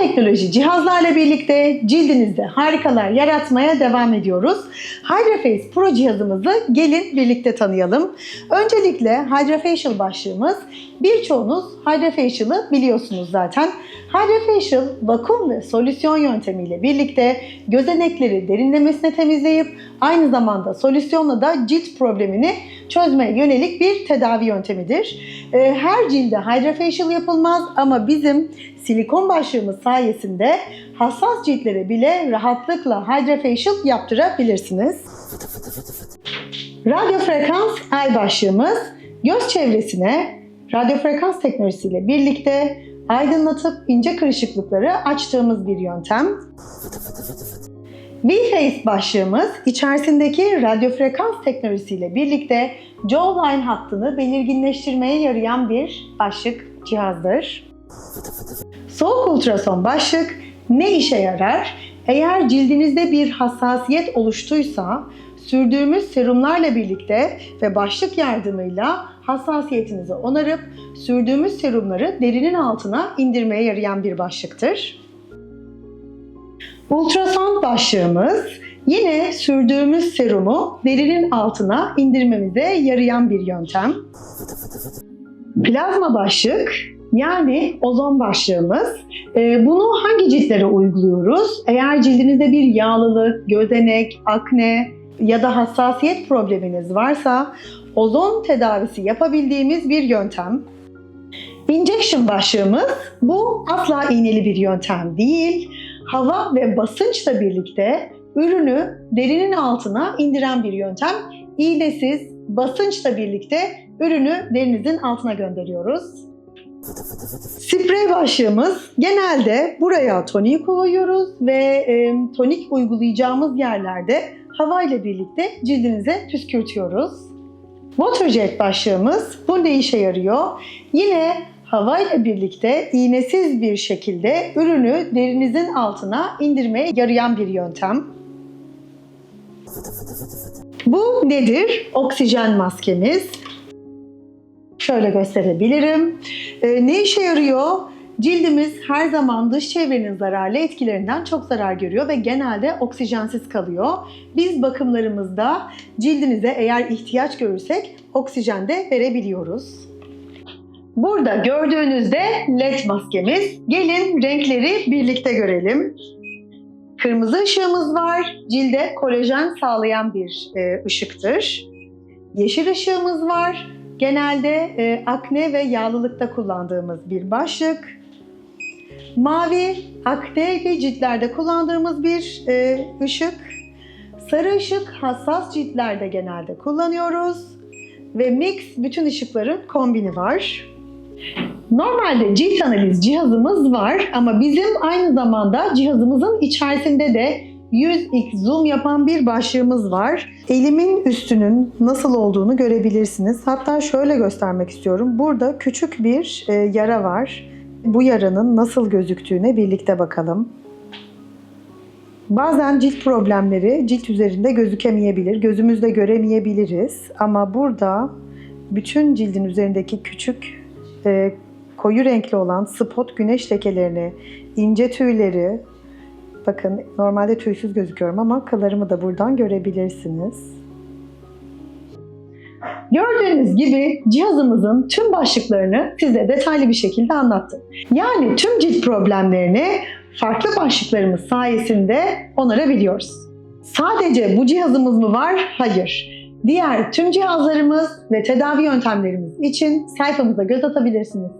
teknoloji cihazlarla birlikte cildinizde harikalar yaratmaya devam ediyoruz. HydraFace Pro cihazımızı gelin birlikte tanıyalım. Öncelikle HydraFacial başlığımız birçoğunuz HydraFacial'ı biliyorsunuz zaten. HydraFacial vakum ve solüsyon yöntemiyle birlikte gözenekleri derinlemesine temizleyip aynı zamanda solüsyonla da cilt problemini çözmeye yönelik bir tedavi yöntemidir. Ee, Her cilde HydraFacial yapılmaz ama bizim silikon başlığımız sayesinde hassas ciltlere bile rahatlıkla HydraFacial yaptırabilirsiniz. Radyo frekans el başlığımız göz çevresine radyo frekans teknolojisiyle birlikte aydınlatıp ince kırışıklıkları açtığımız bir yöntem. V-Face başlığımız içerisindeki radyo frekans teknolojisiyle birlikte jawline hattını belirginleştirmeye yarayan bir başlık cihazdır. Soğuk ultrason başlık ne işe yarar? Eğer cildinizde bir hassasiyet oluştuysa sürdüğümüz serumlarla birlikte ve başlık yardımıyla hassasiyetinizi onarıp sürdüğümüz serumları derinin altına indirmeye yarayan bir başlıktır. Ultrason başlığımız yine sürdüğümüz serumu derinin altına indirmemize yarayan bir yöntem. Plazma başlık yani ozon başlığımız. Ee, Bunu hangi ciltlere uyguluyoruz? Eğer cildinizde bir yağlılık, gözenek, akne ya da hassasiyet probleminiz varsa ozon tedavisi yapabildiğimiz bir yöntem. Injection başlığımız bu asla iğneli bir yöntem değil. Hava ve basınçla birlikte ürünü derinin altına indiren bir yöntem. İğnesiz, basınçla birlikte ürünü derinizin altına gönderiyoruz. Sprey başlığımız genelde buraya tonik koyuyoruz ve e, tonik uygulayacağımız yerlerde hava ile birlikte cildinize püskürtüyoruz. Waterjet başlığımız bu ne işe yarıyor? Yine hava ile birlikte iğnesiz bir şekilde ürünü derinizin altına indirmeye yarayan bir yöntem. Bu nedir? Oksijen maskemiz. Şöyle gösterebilirim. Ee, ne işe yarıyor? Cildimiz her zaman dış çevrenin zararlı etkilerinden çok zarar görüyor ve genelde oksijensiz kalıyor. Biz bakımlarımızda cildinize eğer ihtiyaç görürsek oksijen de verebiliyoruz. Burada gördüğünüzde led maskemiz. Gelin renkleri birlikte görelim. Kırmızı ışığımız var. Cilde kolajen sağlayan bir e, ışıktır. Yeşil ışığımız var. Genelde e, akne ve yağlılıkta kullandığımız bir başlık. Mavi, akne ve ciltlerde kullandığımız bir e, ışık. Sarı ışık hassas ciltlerde genelde kullanıyoruz. Ve mix bütün ışıkların kombini var. Normalde cilt analiz cihazımız var ama bizim aynı zamanda cihazımızın içerisinde de 100x zoom yapan bir başlığımız var. Elimin üstünün nasıl olduğunu görebilirsiniz. Hatta şöyle göstermek istiyorum. Burada küçük bir e, yara var. Bu yaranın nasıl gözüktüğüne birlikte bakalım. Bazen cilt problemleri cilt üzerinde gözükemeyebilir, gözümüzde göremeyebiliriz. Ama burada bütün cildin üzerindeki küçük e, koyu renkli olan spot güneş lekelerini, ince tüyleri, bakın normalde tüysüz gözüküyorum ama kıllarımı da buradan görebilirsiniz. Gördüğünüz gibi cihazımızın tüm başlıklarını size detaylı bir şekilde anlattım. Yani tüm cilt problemlerini farklı başlıklarımız sayesinde onarabiliyoruz. Sadece bu cihazımız mı var? Hayır. Diğer tüm cihazlarımız ve tedavi yöntemlerimiz için sayfamıza göz atabilirsiniz.